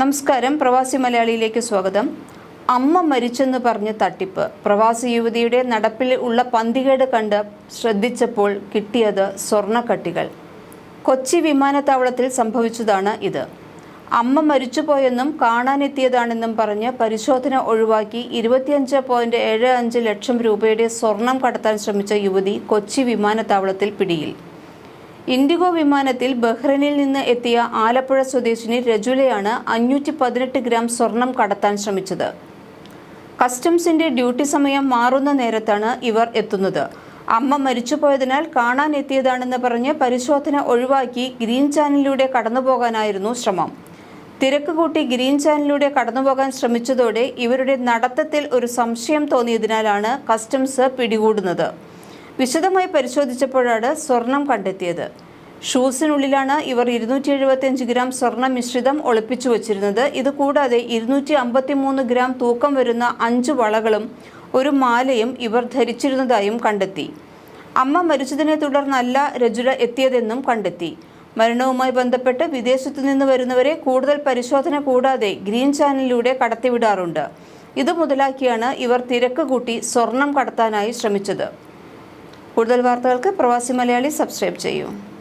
നമസ്കാരം. പ്രവാസി മലയാളിയിലേക്ക് സ്വാഗതം. അമ്മ മരിച്ചെന്ന് പറഞ്ഞ് തട്ടിപ്പ്. പ്രവാസി യുവതിയുടെ നടപ്പിൽ ഉള്ള പന്തികേട് കണ്ട് ശ്രദ്ധിച്ചപ്പോൾ കിട്ടിയത് സ്വർണക്കട്ടികൾ കൊച്ചി വിമാനത്താവളത്തിൽ സംഭവിച്ചതാണ് ഇത്. അമ്മ മരിച്ചുപോയെന്നും കാണാനെത്തിയതാണെന്നും പറഞ്ഞ് പരിശോധന ഒഴിവാക്കി ഇരുപത്തിയഞ്ച് പോയിന്റ് ഏഴ് അഞ്ച് ലക്ഷം രൂപയുടെ സ്വർണം കടത്താൻ ശ്രമിച്ച യുവതി കൊച്ചി വിമാനത്താവളത്തിൽ പിടിയിൽ. ഇൻഡിഗോ വിമാനത്തിൽ ബഹ്റൈനിൽ നിന്ന് എത്തിയ ആലപ്പുഴ സ്വദേശിനി രജുലയാണ് അഞ്ഞൂറ്റി പതിനെട്ട് ഗ്രാം സ്വർണം കടത്താൻ ശ്രമിച്ചത്. കസ്റ്റംസിന്റെ ഡ്യൂട്ടി സമയം മാറുന്ന നേരത്താണ് ഇവർ എത്തുന്നത്. അമ്മ മരിച്ചുപോയതിനാൽ കാണാൻ എത്തിയതാണെന്ന് പറഞ്ഞ് പരിശോധന ഒഴിവാക്കി ഗ്രീൻ ചാനലിലൂടെ കടന്നുപോകാനായിരുന്നു ശ്രമം. തിരക്ക് കൂട്ടി ഗ്രീൻ ചാനലിലൂടെ കടന്നുപോകാൻ ശ്രമിച്ചതോടെ ഇവരുടെ നടത്തത്തിൽ ഒരു സംശയം തോന്നിയതിനാലാണ് കസ്റ്റംസ് പിടികൂടുന്നത്. വിശദമായി പരിശോധിച്ചപ്പോഴാണ് സ്വർണം കണ്ടെത്തിയത്. ഷൂസിനുള്ളിലാണ് ഇവർ ഇരുന്നൂറ്റി എഴുപത്തിയഞ്ച് ഗ്രാം സ്വർണ മിശ്രിതം ഒളിപ്പിച്ചു വച്ചിരുന്നത്. ഇത് കൂടാതെ ഇരുന്നൂറ്റി അമ്പത്തി മൂന്ന് ഗ്രാം തൂക്കം വരുന്ന അഞ്ച് വളകളും ഒരു മാലയും ഇവർ ധരിച്ചിരുന്നതായും കണ്ടെത്തി. അമ്മ മരിച്ചതിനെ തുടർന്നല്ല രജുല എത്തിയതെന്നും കണ്ടെത്തി. മരണവുമായി ബന്ധപ്പെട്ട് വിദേശത്തു നിന്ന് വരുന്നവരെ കൂടുതൽ പരിശോധന കൂടാതെ ഗ്രീൻ ചാനലിലൂടെ കടത്തിവിടാറുണ്ട്. ഇത് മുതലാക്കിയാണ് ഇവർ തിരക്ക് കൂട്ടി സ്വർണം കടത്താനായി ശ്രമിച്ചത്. കൂടുതൽ വാർത്തകൾക്ക് പ്രവാസി മലയാളി സബ്സ്ക്രൈബ് ചെയ്യൂ.